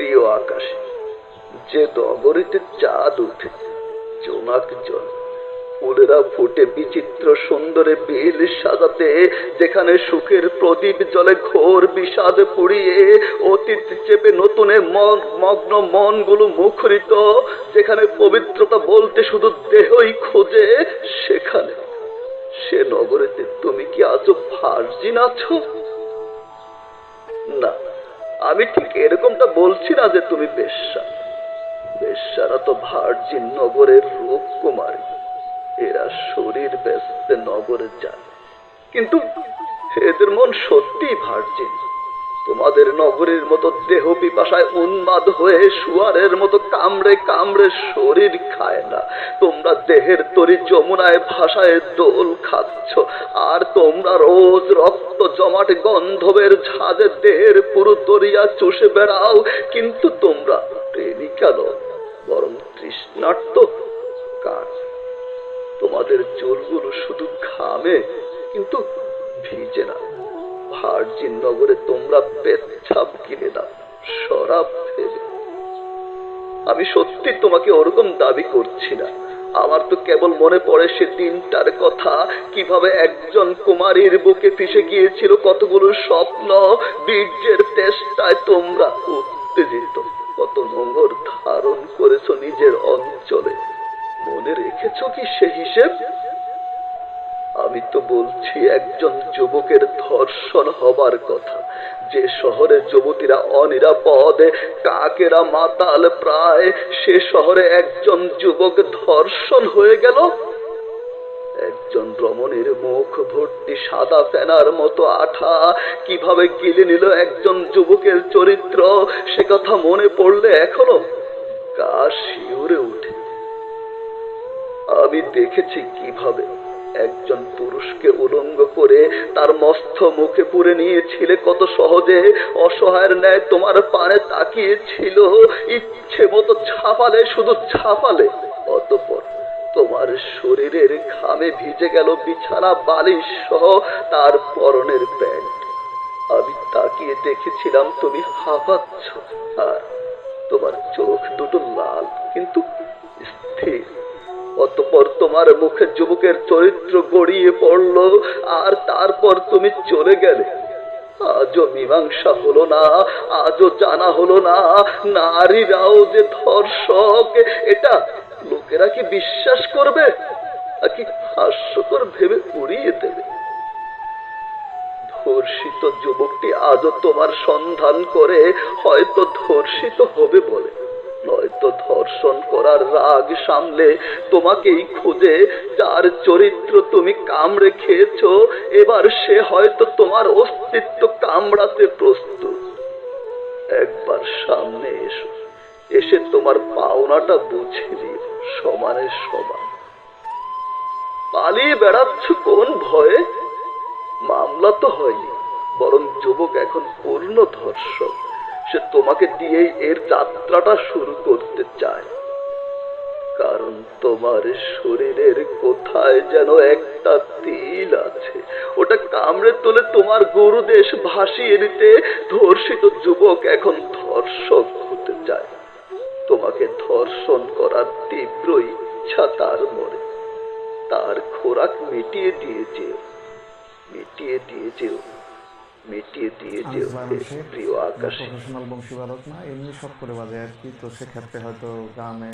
প্রিয় আকাশে, যে নগরীতে চাঁদ উঠে জোনাক জল। ফুলেরা ফুটে বিচিত্র সুন্দরে বিল সাজাতে, যেখানে সুখের প্রদীপ জলে ঘোর বিষাদ পুড়িয়ে অতীত চেপে নতুনে মগ- মগ্ন মনগুলো মুখরিত, যেখানে পবিত্রতা বলতে শুধু দেহই খোঁজে, সেখানে। সে নগরেতে তুমি কি আজও ভার্জিন আছো? না। আমি ঠিক এরকমটা বলছি না যে তুমি বেশ্যা। বেশ্যারা তো ভার্জিন নগরের রূপ রূপকুমারী। এরা শরীর ব্যস্ত নগরে যায়। কিন্তু এদের মন সত্যি ভার্জিন। তোমাদের নগরীর মতো দেহ পিপাসায় উন্মাদ হয়ে শুয়ারের মতো কামড়ে কামড়ে শরীর খায় না। তোমরা দেহের তরি যমুনায় ভাষায় দোল খাচ্ছ। আর তোমরা রোজ রক্ত জমাট গন্ধবের ঝাঁজে দেহের পুরো তরিয়া চষে বেড়াও। কিন্তু তোমরা প্রেমিকা নও বরং তৃষ্ণার্ত। কার? তোমাদের চুলগুলো শুধু ঘামে, কিন্তু ভিজে না। ভার্জিন নগরে তোমরা পেচ্ছাপ কিনে দাও, শরাব ফেলে। আমি সত্যি তোমাকে ওরকম দাবি করছি না। আমার তো কেবল মনে পড়ে সে দিনটার কথা, কীভাবে একজন কুমারীর বুকে ফিসে গিয়েছিল কতগুলো স্বপ্ন, বীর্যের চেষ্টায় তোমরা উত্তেজিত। কত নোংর ধারণ করেছ নিজের অঞ্চলে। মনে রেখেছো কি সে হিসেব? আমি তো বলছি, একজন যুবকের ধর্ষণ হবার কথা। যে শহরে যুবতীরা অনিরাপদে, কাকেরা মাতাল প্রায়, সে শহরে একজন যুবক ধর্ষণ হয়ে গেল। একজন রমণীর মুখ ভর্তি সাদা ফেনার মতো আঠা, কীভাবে গিলে নিল একজন যুবকের চরিত্র, সে কথা মনে পড়লে এখনও গা শিউরে উঠে আমি দেখেছি কীভাবে একজন পুরুষকে উলঙ্গ করে তার মস্ত মুখে পুরে নিয়েছিলে, কত সহজে। অসহায়ের ন্যায় তোমার পানে তাকিয়েছিল। ইচ্ছে মতো ছাপালে শুধু ছাপালে অতপর তোমার শরীরের ঘামে ভিজে গেল বিছানা, বালিশ সহ তার পরনের প্যান্ট। আমি তাকিয়ে দেখেছিলাম তুমি হাঁপাচ্ছ। আর তোমার চোখ দুটো লাল, কিন্তু স্থির। অতপর তোমার মুখে যুবকের চরিত্র গড়িয়ে পড়ল, আর তারপর তুমি চলে গেলে। আজও মীমাংসা হলো না, আজও জানা হলো না, নারীরাও যে ধর্ষক, এটা লোকেরা কি বিশ্বাস করবে, নাকি হাস্যকর ভেবে উড়িয়ে দেবে? ধর্ষিত যুবকটি আজও তোমার সন্ধান করে, হয়তো ধর্ষিত হবে বলে। নয়তো ধর্ষণ করার রাগ সামলে তোমাকেই খুঁজে, যার চরিত্র তুমি কামড়ে খেয়েছো, এবার সে হয়তো তোমার অস্তিত্ব কামড়াতে প্রস্তুত। একবার সামনে এসো, এসে তোমার পাওনাটা বুঝে দিও, সমানে সমান। পালিয়ে বেড়াচ্ছ কোন ভয়ে? মামলা তো হয়নি, বরং যুবক এখন পূর্ণ ধর্ষক। সে তোমাকে দিয়েই এর যাত্রাটা শুরু করতে চায়। কারণ তোমার শরীরের কোথায় যেন একটা তিল আছে। ওটা কামড়ে তোলে তোমার গরুদেশ ভাসিয়ে দিতে ধর্ষিত যুবক এখন ধর্ষক হতে চায়। তোমাকে ধর্ষণ করার তীব্র ইচ্ছা তার মনে। তার খোরাক মিটিয়ে দিয়েছে। মিটিয়ে দিয়েছেও মিটিয়ে মানুষের প্রিয় আকাশে। প্রফেশনাল বংশীবাদক না এমনি সব করে বাজে আর কি তো সেক্ষেত্রে হয়তো গানে